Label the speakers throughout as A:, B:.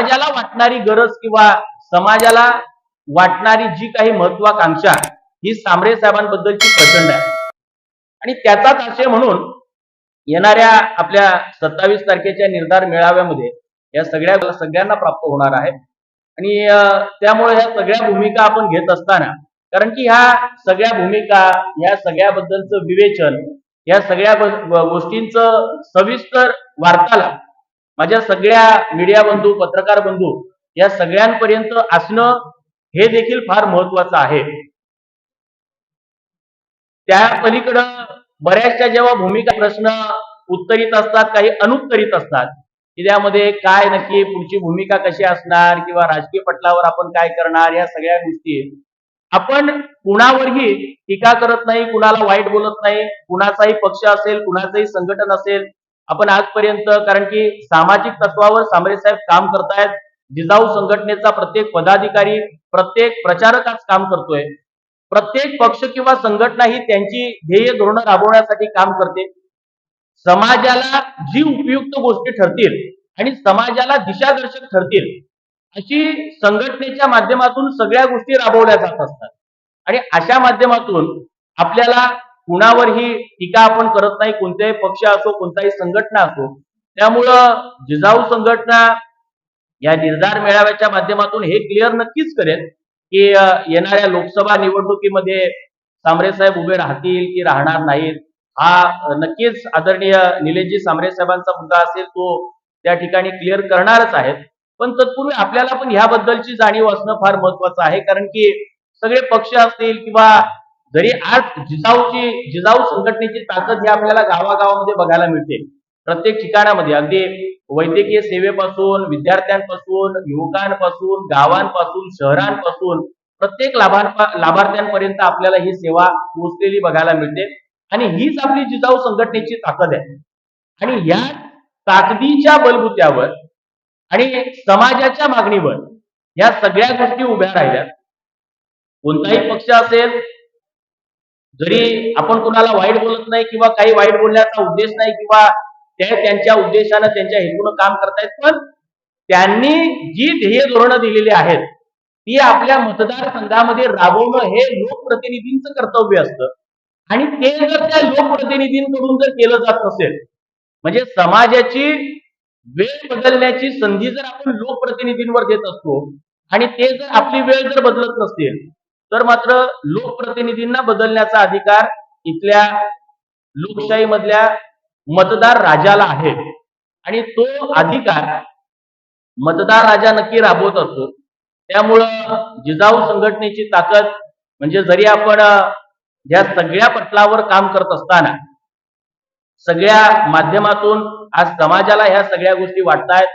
A: समाजाला वाटणारी गरज किंवा समाजाला वाटणारी जी काही महत्वाकांक्षा ही सांबरे साहेबांबद्दलची प्रचंड आहे. आणि त्याचाच आशय म्हणून येणाऱ्या आपल्या सत्तावीस तारखेच्या निर्धार मेळाव्यामध्ये या सगळ्या सगळ्यांना प्राप्त होणार आहे. आणि त्यामुळे ह्या सगळ्या भूमिका आपण घेत असताना कारण की ह्या सगळ्या भूमिका या सगळ्याबद्दलचं विवेचन या सगळ्या गोष्टींचं सविस्तर वार्तालाप माझ्या सगळ्या मीडिया बंधू पत्रकार बंधू या सगळ्यांपर्यंत असणं हे देखील फार महत्वाचं आहे. त्या पलीकडं बऱ्याचशा जेव्हा भूमिका प्रश्न उत्तरित असतात काही अनुत्तरित असतात की त्यामध्ये काय नक्की पुढची भूमिका कशी असणार किंवा राजकीय पटलावर आपण काय करणार या सगळ्या गोष्टी आपण कुणावरही टीका करत नाही कुणाला वाईट बोलत नाही कुणाचाही पक्ष असेल कुणाचंही संघटन असेल आपण आजपर्यंत कारण की सामाजिक तत्वावर सांबरे साहेब काम करतायत. जिजाऊ संघटनेचा प्रत्येक पदाधिकारी प्रत्येक प्रचारक आज काम करतोय. प्रत्येक पक्ष किंवा संघटना ही त्यांची ध्येय धोरणं राबवण्यासाठी काम करते. समाजाला जी उपयुक्त गोष्टी ठरतील आणि समाजाला दिशादर्शक ठरतील अशी संघटनेच्या माध्यमातून सगळ्या गोष्टी राबवल्या जात असतात. आणि अशा माध्यमातून आपल्याला कुणावरही टीका आपण करत नाही कोणत्याही पक्ष असो कोणताही संघटना असो. त्यामुळं जिजाऊ संघटना या निर्धार मेळाव्याच्या माध्यमातून हे क्लिअर नक्कीच करेल की येणाऱ्या लोकसभा निवडणुकीमध्ये सांबरे साहेब उभे राहतील की राहणार नाहीत हा नक्कीच आदरणीय निलेशजी सांबरे साहेबांचा मुद्दा असेल तो त्या ठिकाणी क्लिअर करणारच आहेत. पण तत्पूर्वी आपल्याला पण ह्याबद्दलची जाणीव असणं फार महत्वाचं आहे कारण की सगळे पक्ष असतील किंवा जरी आज जिजाऊची जिजाऊ संघटनेची ताकद ही आपल्याला गावागावामध्ये बघायला मिळते. प्रत्येक ठिकाणामध्ये. अगदी वैद्यकीय सेवेपासून विद्यार्थ्यांपासून युवकांपासून गावांपासून शहरांपासून प्रत्येक लाभार्थ्यांपर्यंत आपल्याला ही सेवा पोहोचलेली बघायला मिळते. आणि हीच आपली जिजाऊ संघटनेची ताकद आहे. आणि या ताकदीच्या बलबुत्यावर आणि समाजाच्या मागणीवर या सगळ्या गोष्टी उभ्या राहिल्या. कोणताही पक्ष असेल जरी आपण कुणाला वाईट बोलत नाही किंवा काही वाईट बोलण्याचा उद्देश नाही किंवा ते त्यांच्या उद्देशानं त्यांच्या हेतून काम करतायत पण त्यांनी जी ध्येय धोरणं दिलेली आहेत ती आपल्या मतदारसंघामध्ये राबवणं हे लोकप्रतिनिधींचं कर्तव्य असतं. आणि ते जर त्या लोकप्रतिनिधींकडून जर केलं जात नसेल म्हणजे समाजाची वेळ बदलण्याची संधी जर आपण लोकप्रतिनिधींवर देत असतो आणि ते जर आपली वेळ जर बदलत नसतील तर मात्र लोकप्रतिनिधींना बदलण्याचा अधिकार इथल्या लोकशाहीमधल्या मतदार राजाला आहे. आणि तो अधिकार मतदार राजा नक्की राबवत असतो. त्यामुळं जिजाऊ संघटनेची ताकद म्हणजे जरी आपण या सगळ्या पटलावर काम करत असताना सगळ्या माध्यमातून आज समाजाला ह्या सगळ्या गोष्टी वाटतायत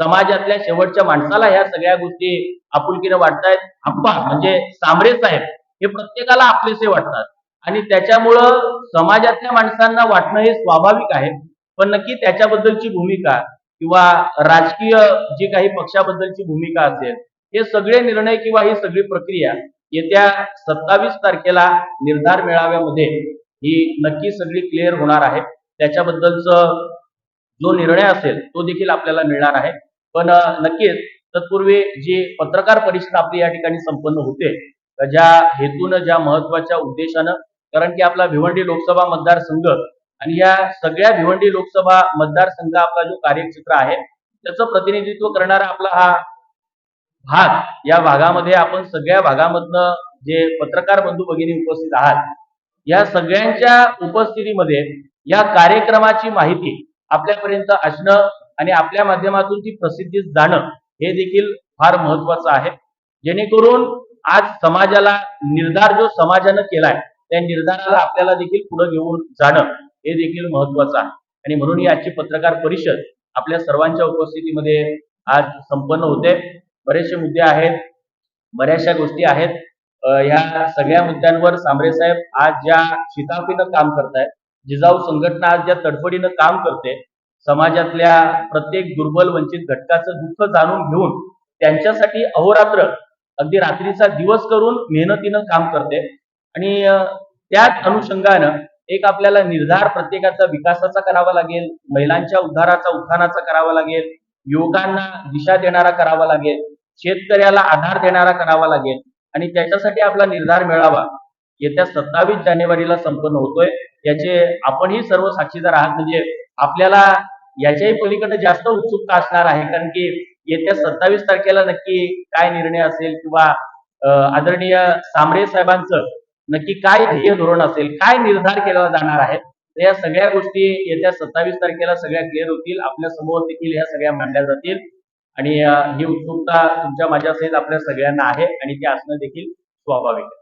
A: समाजातल्या शेवटच्या माणसाला ह्या सगळ्या गोष्टी आपुलकीनं वाटतायत. आप्पा म्हणजे सांबरे साहेब हे प्रत्येकाला आपलेसे वाटतात. आणि त्याच्यामुळं समाजातल्या माणसांना वाटणं हे स्वाभाविक आहे. पण नक्की त्याच्याबद्दलची भूमिका किंवा राजकीय जी काही पक्षाबद्दलची भूमिका असेल हे सगळे निर्णय किंवा ही सगळी प्रक्रिया येत्या सत्तावीस तारखेला निर्धार मेळाव्यामध्ये ही नक्की सगळी क्लिअर होणार आहे. त्याच्याबद्दलचं जो निर्णय असेल तो देखील आपल्याला मिळणार आहे. पण नक्कीच तत्पूर्वी जी पत्रकार परिषद आपली या ठिकाणी संपन्न होते ज्या हेतून ज्या महत्त्वाच्या उद्देशानं कारण की आपला भिवंडी लोकसभा मतदारसंघ आणि या सगळ्या भिवंडी लोकसभा मतदारसंघ आपला जो कार्यक्षेत्र आहे त्याचं प्रतिनिधित्व करणारा आपला हा भाग या भागामध्ये आपण सगळ्या भागामधनं जे पत्रकार बंधू भगिनी उपस्थित आहात या सगळ्यांच्या उपस्थितीमध्ये या कार्यक्रमाची माहिती आपल्यापर्यंत असणं आणि आपल्या माध्यमातून ती प्रसिद्धी जाणं हे देखील फार महत्वाचं आहे. जेणेकरून आज समाजाला निर्धार जो समाजानं केलाय त्या निर्धाराला आपल्याला देखील पुढे घेऊन जाणं हे देखील महत्वाचं आहे. आणि म्हणून ही आजची पत्रकार परिषद आपल्या सर्वांच्या उपस्थितीमध्ये आज संपन्न होते. बरेचसे मुद्दे आहेत बऱ्याचशा गोष्टी आहेत. या ह्या सगळ्या मुद्द्यांवर सांबरे साहेब आज ज्या शिताफीनं काम करतायत जिजाऊ संघटना आज ज्या तडफडीनं काम करते समाजातल्या प्रत्येक दुर्बल वंचित घटकाचं दुःख जाणून घेऊन त्यांच्यासाठी अहोरात्र अगदी रात्रीचा दिवस करून मेहनतीनं काम करते. आणि त्याच अनुषंगानं एक आपल्याला निर्धार प्रत्येकाचा विकासाचा करावा लागेल महिलांच्या उद्धाराचा उत्थानाचा करावा लागेल युवकांना दिशा देणारा करावा लागेल शेतकऱ्याला आधार देणारा करावा लागेल आणि त्याच्यासाठी आपला निर्धार मिळावा. येत्या सत्तावीस जानेवारीला संपन्न होतोय. याचे आपणही सर्व साक्षीदार आहात. म्हणजे आपल्याला याच्याही पलीकडे जास्त उत्सुकता असणार आहे कारण की येत्या सत्तावीस तारखेला नक्की काय निर्णय असेल किंवा आदरणीय सांबरे साहेबांचं नक्की काय ध्येय धोरण असेल काय निर्धार केला जाणार आहे तर या सगळ्या गोष्टी येत्या सत्तावीस तारखेला सगळ्या क्लिअर होतील आपल्यासमोर देखील या सगळ्या मांडल्या जातील. आणि ही उत्सुकता तुमच्या माझ्यासहित आपल्या सगळ्यांना आहे आणि ती असणं देखील स्वाभाविक आहे.